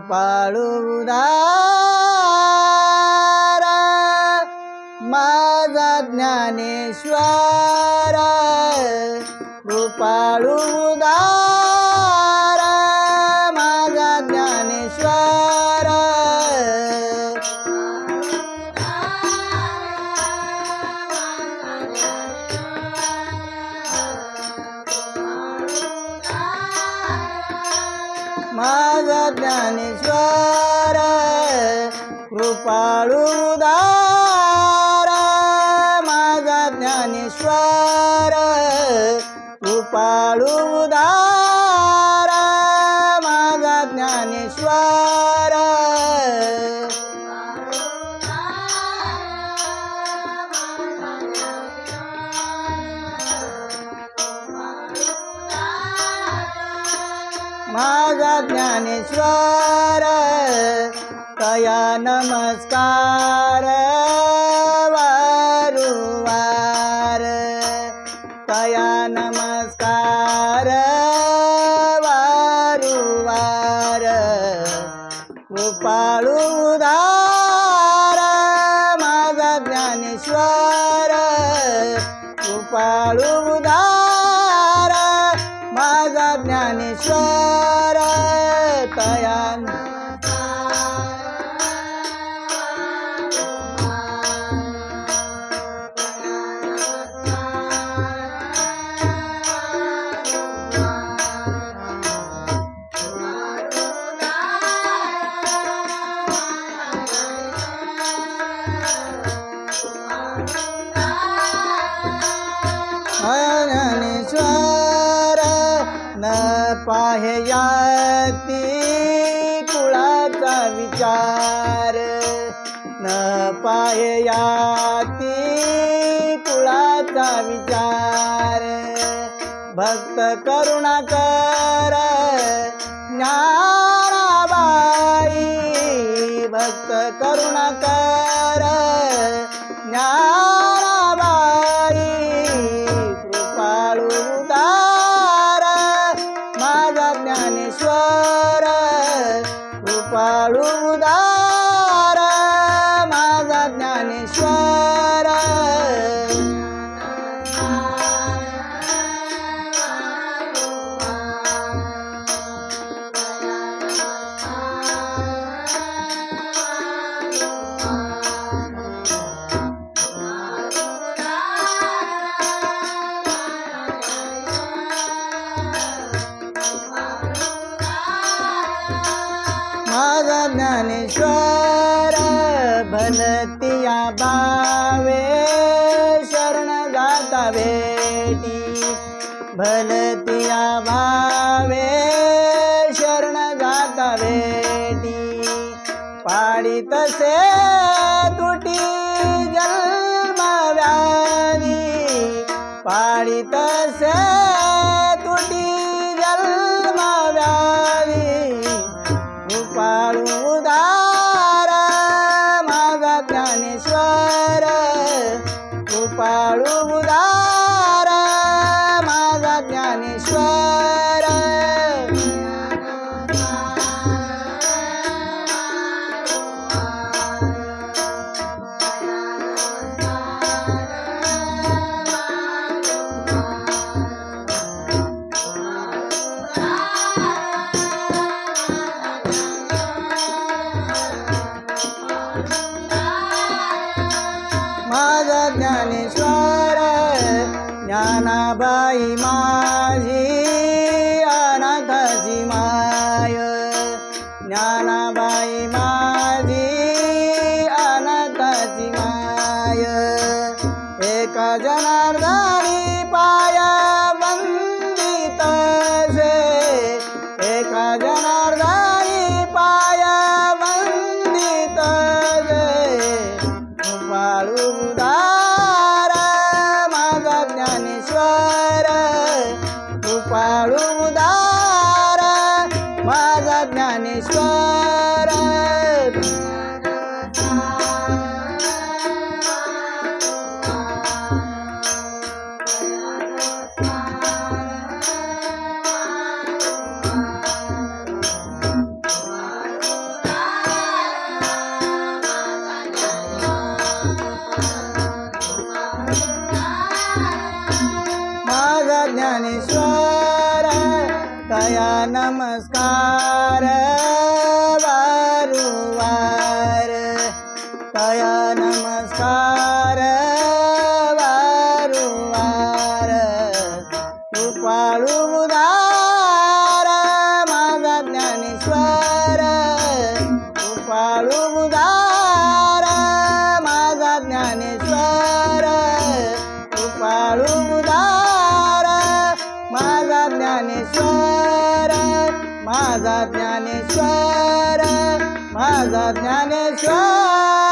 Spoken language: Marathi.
ಕೃಪಾಳುವುದಾ ज्ञानेश्वर कृपाळू उदार माझा ज्ञानेश्वर. माझा ज्ञानेश्वर कृपाळू उदार ज्ञानेश्वर माझा ज्ञानेश्वर तया नमस्कार वारुवार. तया नमस्कार. पाळू उदार माझा ज्ञानेश्वर कृपाळू उदार पाहयाती कुळाचा विचार. न पाहयाती कुळाचा विचार. भक्त करुणाकर ज्ञानाबाई. भक्त करुणा कर ज्ञानेश्वर भलतिया बावे शरण जाता भेटी भलतिया भावे शरण जाता भेटी पाडी तसे तुटी जन्म व्याधी पाडी तसे paloma জানাবাই মাঝি Maga Jnaneshwar ಮಾಯ ನಮಸ್ಕಾರ ವಾರುವಾರ. ತಯ ನಮಸ್ಕಾರ ವಾರುವಾರ. ಕೃಪಾಳು ಉದಾರ ಮಾದ ಜ್ಞಾನೇಶ್ವರ. ಕೃಪಾಳು ಉದಾರ माझा ज्ञानेश्वर माझा ज्ञानेश्वर.